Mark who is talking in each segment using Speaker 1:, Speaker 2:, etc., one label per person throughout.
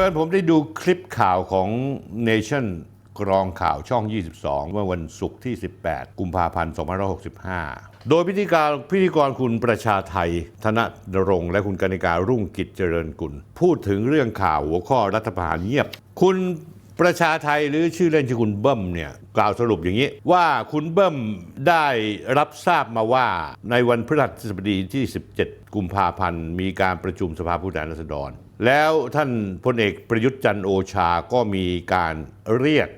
Speaker 1: พื่อนผมได้ดูคลิปข่าวของ Nation กรองข่าวช่อง 22 เมื่อวันศุกร์ที่ 18 กุมภาพันธ์ 2565 โดยพิธีการพิธีกรคุณประชาไทย ธนดรงและคุณกนิการรุ่งกิจเจริญกุล พูดถึงเรื่องข่าวหัวข้อรัฐประหารเงียบ คุณ ประชาไทยหรือชื่อเล่นชื่อคุณเบิ้มเนี่ยกล่าวสรุปอย่างนี้ ว่าคุณเบิ้มได้รับทราบมาว่าในวันพฤหัสบดีที่ 17 กุมภาพันธ์ มีการประชุมสภาผู้แทนราษฎร แล้วท่านพลเอกประยุทธ์จันทร์โอชาก็มีการเรียก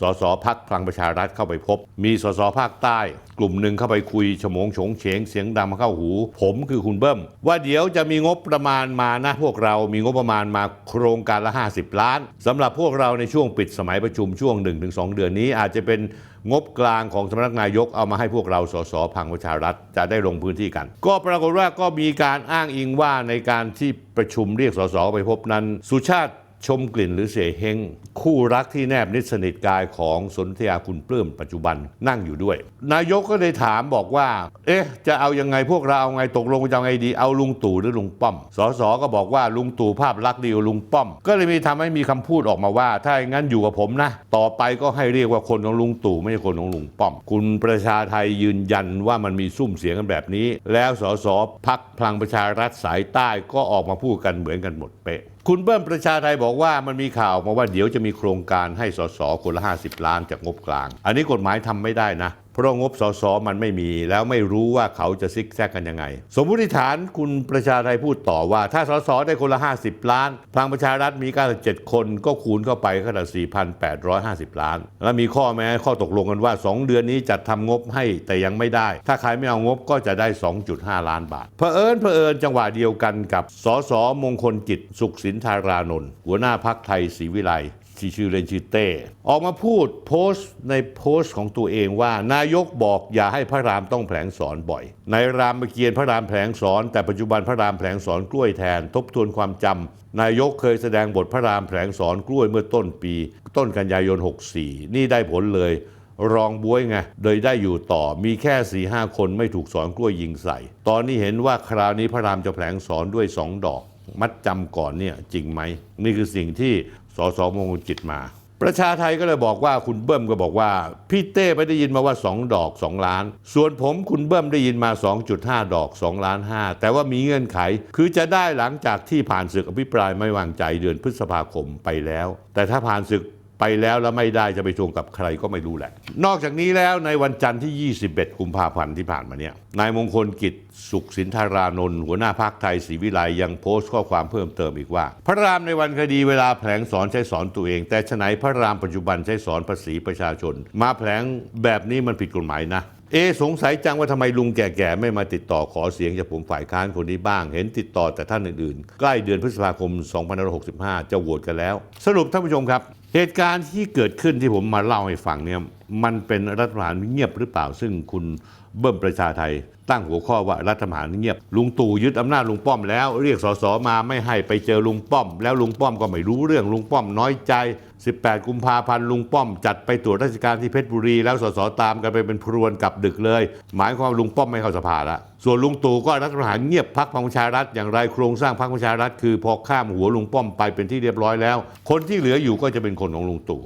Speaker 1: สสพักพลังประชารัฐเข้าไปพบ มีสสภาคใต้ กลุ่มหนึ่งเข้าไปคุยฉมงฉงเฉงเสียงดังมาเข้าหู ผมคือคุณเบิ้ม ว่าเดี๋ยวจะมีงบประมาณมานะพวกเรามีงบประมาณมาโครงการละ 50 ล้านสำหรับพวกเราในช่วงปิดสมัยประชุมช่วง 1-2 เดือนนี้อาจจะเป็นงบกลางของสำนักนายกเอามาให้พวกเราสสพังประชารัฐจะได้ลงพื้นที่กัน ก็ปรากฏว่าก็มีการอ้างอิงว่าในการที่ประชุมเรียกสสไปพบนั้น สุชาติ ชมกลิ่นหรือเสเฮงคู่รักที่แนบนิดสนิทกายของสนธยาคุณปลื้มปัจจุบันนั่งอยู่ด้วย นายกก็เลยถามบอกว่า เอ๊ะ จะเอายังไงพวกเราเอาไงตกลงจะเอาไงดีเอาลุงตู่หรือลุงป้อมสสก็บอกว่าลุงตู่ภาพลักษณ์ดีกว่าลุงป้อม ก็เลยมีทำให้มีคำพูดออกมาว่า ถ้าอย่างนั้นอยู่กับผมนะ ต่อไปก็ให้เรียกว่าคนของลุงตู่ไม่ใช่คนของลุงป้อม คุณประชาไทยยืนยันว่ามันมีซุ่มเสียงกันแบบนี้ แล้วสสพักพลังประชารัฐสายใต้ก็ออกมาพูดกันเหมือนกันหมดเป๊ะ คุณเบิ้มประชาไทยบอกว่ามันมีข่าวมาว่าเดี๋ยวจะมีโครงการให้สสคนละ 50 ล้านจากงบกลาง อันนี้กฎหมายทำไม่ได้นะ เพราะงบสสมันไม่มีแล้วไม่รู้ว่าเขาจะซิกแซกกันยังไง สมมติฐานคุณประชาไทยพูดต่อว่า ถ้าสสได้คนละ 50 ล้าน พลังประชารัฐมี 97 คนก็คูณเข้าไปก็ได้4,850 ล้าน แล้วมีข้อแม้ข้อตกลงกันว่า 2 เดือนนี้จัดทำงบให้แต่ยังไม่ได้ ถ้าใครไม่เอางบก็จะได้ 2.5 ล้านบาทเผอิญเผอิญจังหวะเดียวกันกับสสมงคลกิจสุขสินธารานนท์หัวหน้าพักไทยศรีวิไล ที่ชื่อเล่นชื่อเต้ ออกมาพูดโพสต์ในโพสต์ของตัวเองว่า นายกบอกอย่าให้พระรามต้องแผลงสอนบ่อย ในรามเกียรติพระรามแผลงสอน แต่ปัจจุบันพระรามแผลงสอนกล้วยแทน ทบทวนความจำนายกเคยแสดงบทพระรามแผลงสอนกล้วยเมื่อต้นปี ต้นกันยายน 64 นี่ได้ผลเลยรองบวยไงโดยได้อยู่ต่อมีแค่4ีห้าคนไม่ถูกสอนกล้วยยิงใส่ ตอนนี้เห็นว่าคราวนี้พระรามจะแผลงสอนด้วยสองดอก มัดจำก่อนเนี่ยจริงไหม นี่คือสิ่งที่ สสมงคลจิตมา ประชาไทยก็เลยบอกว่าคุณเบิ้มก็บอกว่า พี่เต้ไม่ได้ยินมาว่า 2 ดอก 2 ล้าน ส่วนผมคุณเบิ้มได้ยินมา 2.5 ดอก 2 ล้าน 5 แต่ว่ามีเงื่อนไข คือจะได้หลังจากที่ผ่านศึกอภิปรายไม่วางใจเดือนพฤษภาคมไปแล้ว แต่ถ้าผ่านศึก ไปแล้วแล้วไม่ได้จะไปทวงกับใครก็ไม่รู้แหละ นอกจากนี้แล้วในวันจันทร์ที่ 21 กุมภาพันธ์ที่ผ่านมาเนี่ย นายมงคลกิจสุขสินธารานนท์หัวหน้าพักไทยศรีวิไลยังโพสต์ข้อความเพิ่มเติมอีกว่า พระรามในวันคดีเวลาแผลงสอนใช้สอนตัวเอง แต่ฉนัยพระรามปัจจุบันใช้สอนภาษีประชาชน มาแผลงแบบนี้มันผิดกฎหมายนะ เอสงสัยจังว่าทำไมลุงแก่ๆ ไม่มาติดต่อขอเสียงจากผมฝ่ายค้านคนนี้บ้าง เห็นติดต่อแต่ท่านอื่นๆ ใกล้เดือนพฤษภาคม 2565 จะโหวตกันแล้ว สรุปท่านผู้ชมครับ เหตุการณ์ที่เกิดขึ้นที่ผมมาเล่าให้ฟังเนี่ย มันเป็นรัฐประหารเงียบหรือเปล่า ซึ่งคุณเบิ้มประชาไทย ตั้งหัวข้อว่ารัฐประหารเงียบ ลุงตู่ยึดอำนาจลุงป้อมแล้ว เรียกสสมาไม่ให้ไปเจอลุงป้อม แล้วลุงป้อมก็ไม่รู้เรื่องลุงป้อมน้อยใจ 18 กุมภาพันธ์ลุงป้อมจัดไปตรวจราชการที่เพชรบุรี แล้วสสตามกันไปเป็นพรวนกลับดึกเลย หมายความว่าลุงป้อมไม่เข้าสภาละส่วนลุงตู่ก็รัฐประหารเงียบพักพลังประชารัฐอย่างไรโครงสร้างพักประชารัฐคือพอข้ามหัวลุงป้อมไปเป็นที่เรียบร้อยแล้ว คนที่เหลืออยู่ก็จะเป็นคนของลุงตู่